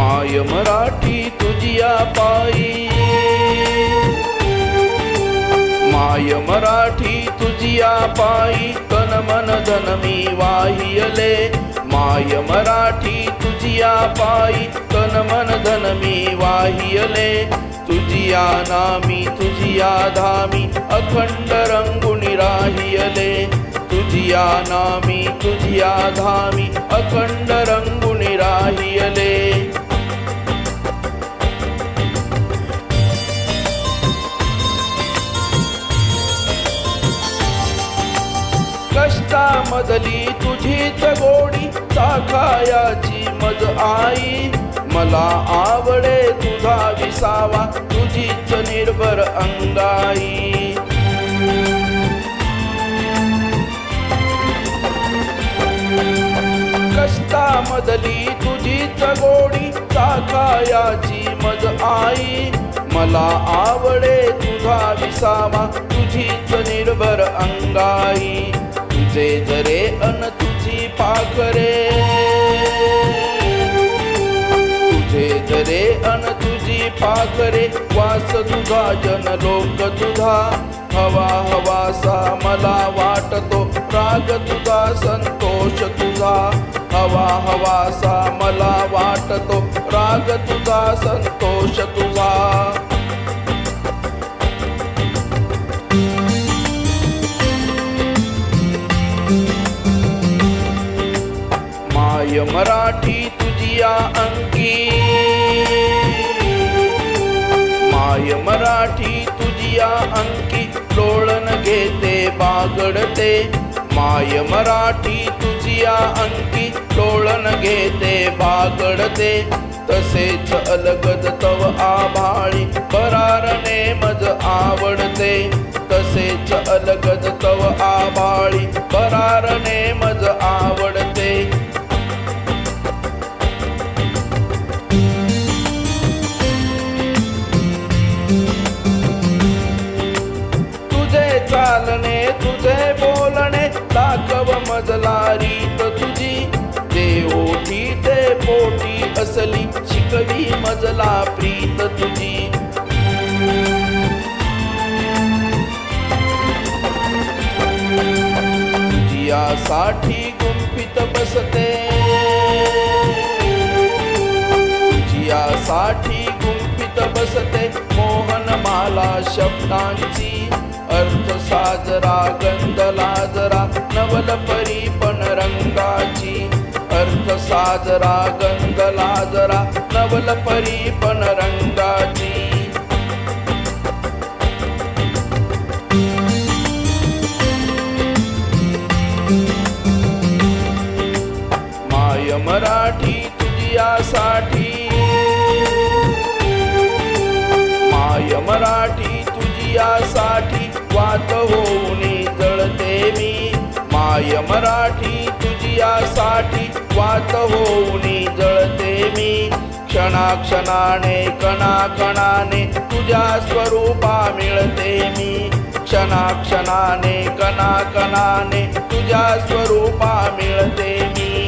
माय मराठी तुझिया पायी. माय मराठी तुझिया पायी तन मन धन मी वाहियले. माय मराठी तुझिया पायी तन मन धन मी वाहियले. तुझिया नामी तुझिया धामी अखंड रंगुण राहियले तुझिया नामी तुझिया धामी अखंड रंगुणी राहियले. कष्टामधली तुझीच गोडी चाखायाची मज आई. मला आवडे तुझा विसावा तुझीच निर्भर अंगाई. कष्टामधली तुझीच गोडी चाखायाची मज आई. मला आवडे तुझा विसावा तुझीच निर्भर अंगाई. तुझे जरे अन तुझी पाखरे. तुझे जरे अन तुझी पाखरे वास तुझा जन लोक तुझा. हवा हवासा मला वाटतो राग तुझा संतोष तुझा. हवा हवासा मला वाटतो. राग तुझा संतोष तुझा. माय मराठी तुझी अंकी माय मराठी तुझी अंकी लोळण घेते बागडते. माय मराठी तुझिया अंकी लोळण घेते बागडते. तसेच अलगद तव आभाळी परारणे मज आवडते. तसेच अलगद असली शिकवी मजला प्रीत तुझी. साठी गुंफित बसते. साठी गुंफित बसते मोहनमाला शब्दांची. अर्थ साजरा गंध लाजरा नवल परी पण रंगाची. अर्थ साजरा गंग लाजरा नवल परी पण रंगाची. माय मराठी तुझियासाठी. माय मराठी तुझियासाठी वात होऊन जळते मी. माय मराठी तुझियासाठी वात होऊन जळते मी. क्षणाक्षणाने कणाकणाने तुझ्या स्वरूपा मिळते मी. क्षणाक्षणाने कणाकणाने तुझ्या स्वरूपा मिळते मी.